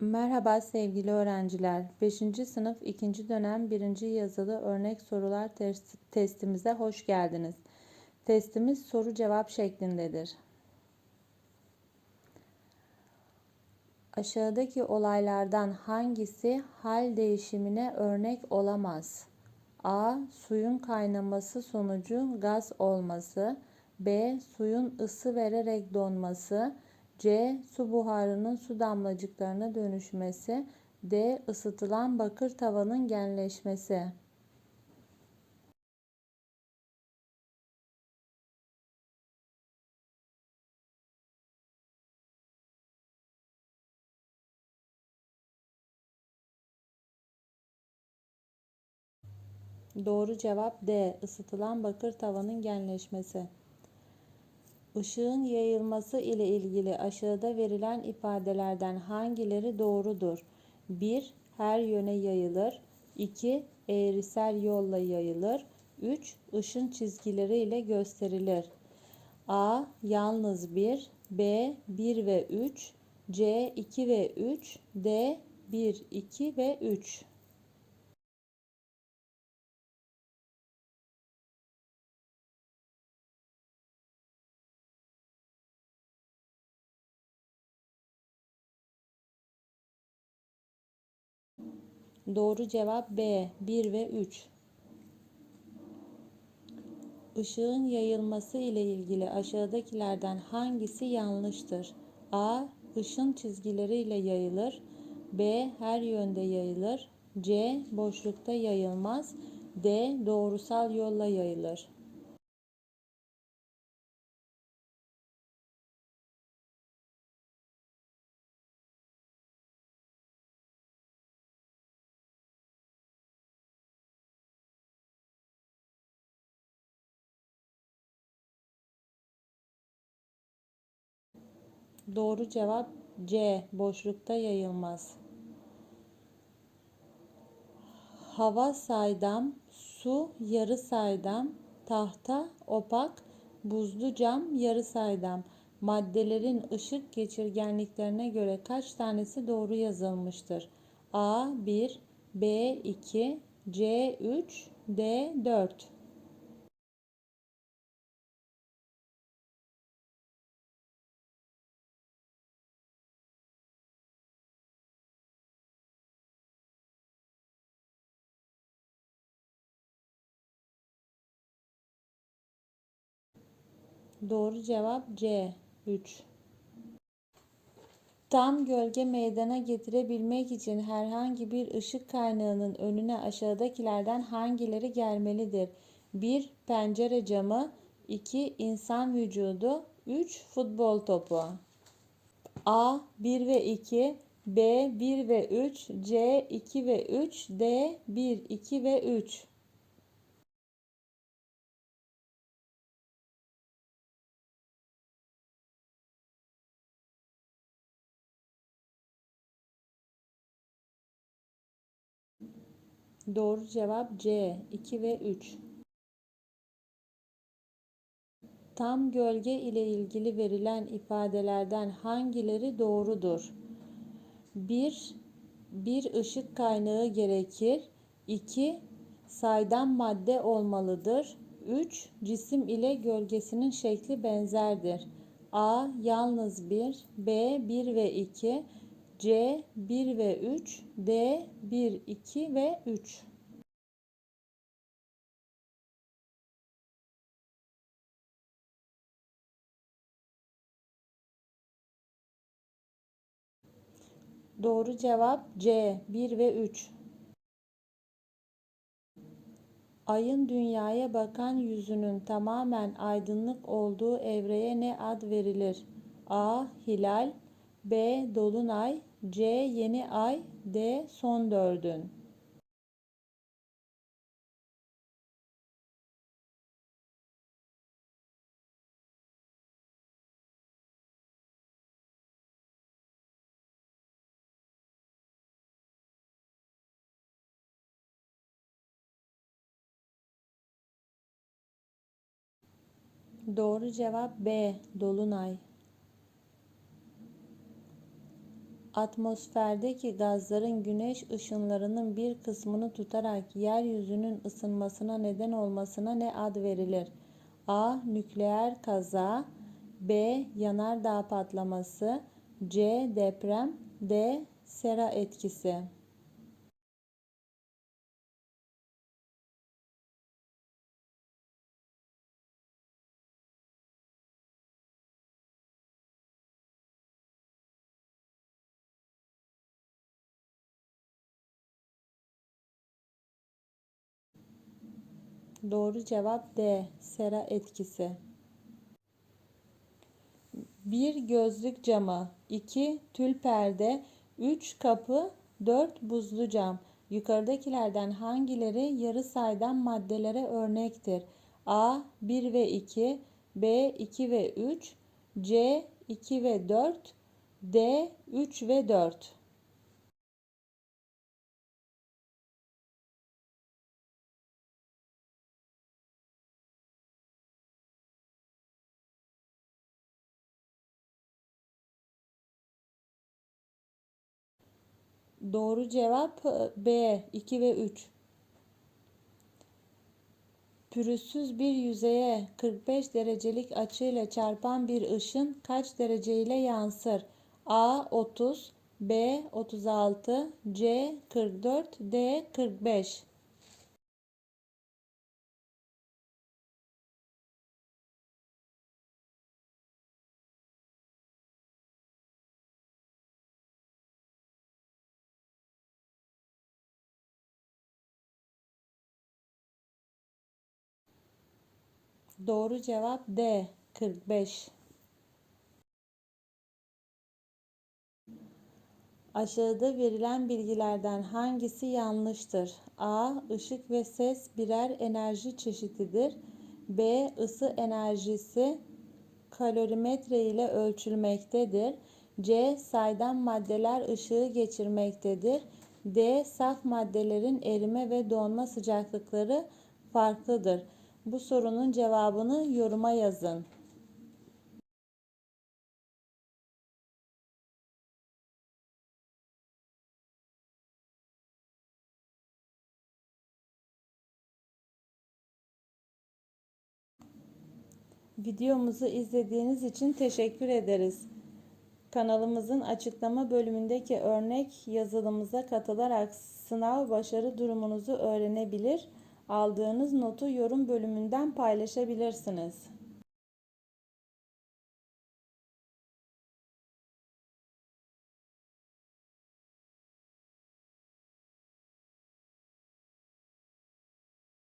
Merhaba sevgili öğrenciler. 5. sınıf 2. dönem 1. yazılı örnek sorular test- testimize hoş geldiniz. Testimiz soru cevap şeklindedir. Aşağıdaki olaylardan hangisi hal değişimine örnek olamaz? A. Suyun kaynaması sonucu gaz olması. B. Suyun ısı vererek donması. C. Su buharının su damlacıklarına dönüşmesi. D. Isıtılan bakır tavanın genleşmesi. Doğru cevap D. Isıtılan bakır tavanın genleşmesi. Işığın yayılması ile ilgili aşağıda verilen ifadelerden hangileri doğrudur? 1. Her yöne yayılır. 2. Eğrisel yolla yayılır. 3. Işın çizgileri ile gösterilir. A. Yalnız 1. B. 1 ve 3. C. 2 ve 3. D. 1, 2 ve 3. Doğru cevap B. 1 ve 3. Işığın yayılması ile ilgili aşağıdakilerden hangisi yanlıştır? A. Işın çizgileriyle yayılır. B. Her yönde yayılır. C. Boşlukta yayılmaz. D. Doğrusal yolla yayılır. Doğru cevap C. Boşlukta yayılmaz. Hava saydam, su yarı saydam, tahta opak, buzlu cam yarı saydam. Maddelerin ışık geçirgenliklerine göre kaç tanesi doğru yazılmıştır? A 1, B 2, C 3, D 4. Doğru cevap C 3. Tam gölge meydana getirebilmek için herhangi bir ışık kaynağının önüne aşağıdakilerden hangileri gelmelidir? 1. Pencere camı 2. insan vücudu 3. Futbol topu A 1 ve 2 B 1 ve 3 C 2 ve 3 D 1, 2 ve 3 Doğru cevap C 2 ve 3. Tam gölge ile ilgili verilen ifadelerden hangileri doğrudur? 1. Bir ışık kaynağı gerekir. 2. Saydam madde olmalıdır. 3. Cisim ile gölgesinin şekli benzerdir. A. Yalnız 1. B. 1 ve 2. C 1 ve 3, D 1, 2 ve 3. Doğru cevap C 1 ve 3. Ayın dünyaya bakan yüzünün tamamen aydınlık olduğu evreye ne ad verilir? A. Hilal B. Dolunay C. Yeni ay D. Son dördün Doğru cevap B. Dolunay. Atmosferdeki gazların güneş ışınlarının bir kısmını tutarak yeryüzünün ısınmasına neden olmasına ne ad verilir? A. Nükleer kaza B. Yanardağ patlaması C. Deprem D. Sera etkisi Doğru cevap D. Sera etkisi. 1 gözlük camı, 2 tül perde, 3 kapı, 4 buzlu cam. Yukarıdakilerden hangileri yarı saydam maddelere örnektir? A 1 ve 2, B 2 ve 3, C 2 ve 4, D 3 ve 4. Doğru cevap e, B 2 ve 3. Pürüzsüz bir yüzeye 45 derecelik açıyla çarpan bir ışın kaç dereceyle yansır? A 30, B 36, C 44, D 45. Doğru cevap D 45. Aşağıda verilen bilgilerden hangisi yanlıştır? A. Işık ve ses birer enerji çeşididir. B. Isı enerjisi kalorimetre ile ölçülmektedir. C. Saydam maddeler ışığı geçirmektedir. D. Saf maddelerin erime ve donma sıcaklıkları farklıdır. Bu sorunun cevabını yoruma yazın. Videomuzu izlediğiniz için teşekkür ederiz. Kanalımızın açıklama bölümündeki örnek yazılımıza katılarak sınav başarı durumunuzu öğrenebilir, aldığınız notu yorum bölümünden paylaşabilirsiniz.